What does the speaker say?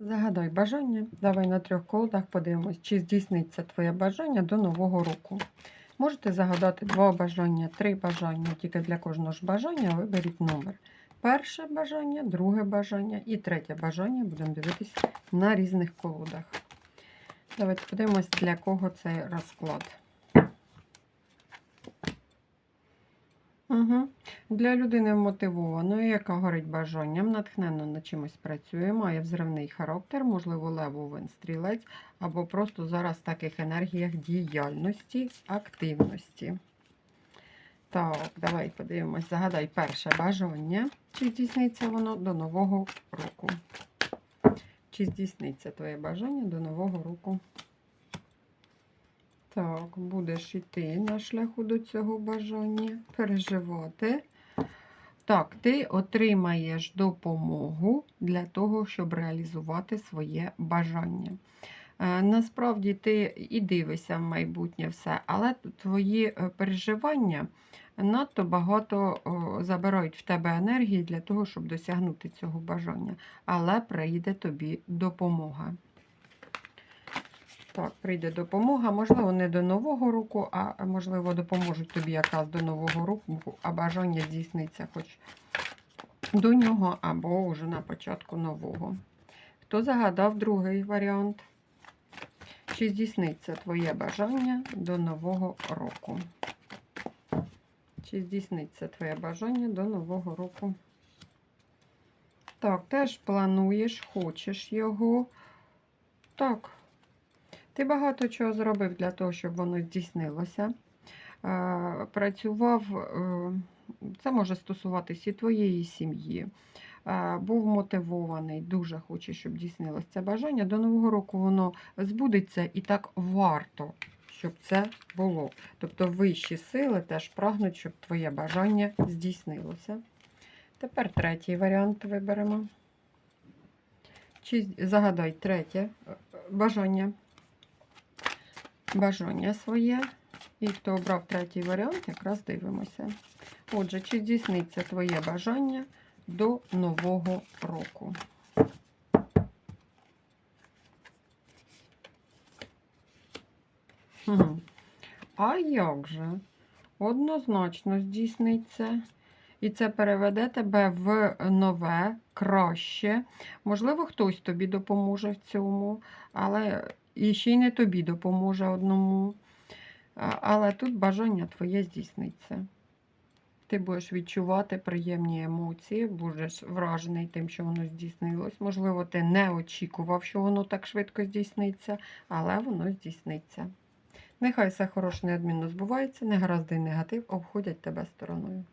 Загадай бажання. Давай на трьох колодах подивимось, чи здійсниться твоє бажання до Нового року. Можете загадати два бажання, три бажання. Тільки для кожного ж бажання виберіть номер. Перше бажання, друге бажання і третє бажання. Будемо дивитись на різних колодах. Давайте подивимось, для кого цей розклад. Угу. Для людини мотивованої, яка горить бажанням, натхненно над чимось працює, має взривний характер, можливо, левовин стрілець, або просто зараз в таких енергіях діяльності, активності. Так, давай подивимось. Загадай перше бажання. Чи здійсниться воно до Нового року? Чи здійсниться твоє бажання до Нового року? Так, будеш йти на шляху до цього бажання, переживати. Так, ти отримаєш допомогу для того, щоб реалізувати своє бажання. Е, Насправді ти і дивишся в майбутнє все, але твої е, переживання надто багато забирають в тебе енергії для того, щоб досягнути цього бажання. Але прийде тобі допомога. Так, прийде допомога. Можливо, не до Нового року, а можливо, допоможуть тобі якраз до Нового року, а бажання здійсниться хоч до нього, або вже на початку нового. Хто загадав другий варіант? Чи здійсниться твоє бажання до Нового року? Чи здійсниться твоє бажання до Нового року? Так, теж плануєш, хочеш його. Так. Ти багато чого зробив для того, щоб воно здійснилося. Е, Працював, е, це може стосуватись і твоєї сім'ї. Е, Був мотивований, дуже хоче, щоб здійснилося це бажання. До Нового року воно збудеться і так варто, щоб це було. Тобто вищі сили теж прагнуть, щоб твоє бажання здійснилося. Тепер третій варіант виберемо. Чи загадай третє бажання бажання своє. І хто обрав третій варіант, якраз дивимося. Отже, чи здійсниться твоє бажання до Нового року? А як же? Однозначно здійсниться. І це переведе тебе в нове, краще. Можливо, хтось тобі допоможе в цьому, але і ще й не тобі допоможе одному. Але тут бажання твоє здійсниться. Ти будеш відчувати приємні емоції, будеш вражений тим, що воно здійснилось. Можливо, ти не очікував, що воно так швидко здійсниться, але воно здійсниться. Нехай все хороше неодмінно збувається, негаразди негатив обходять тебе стороною.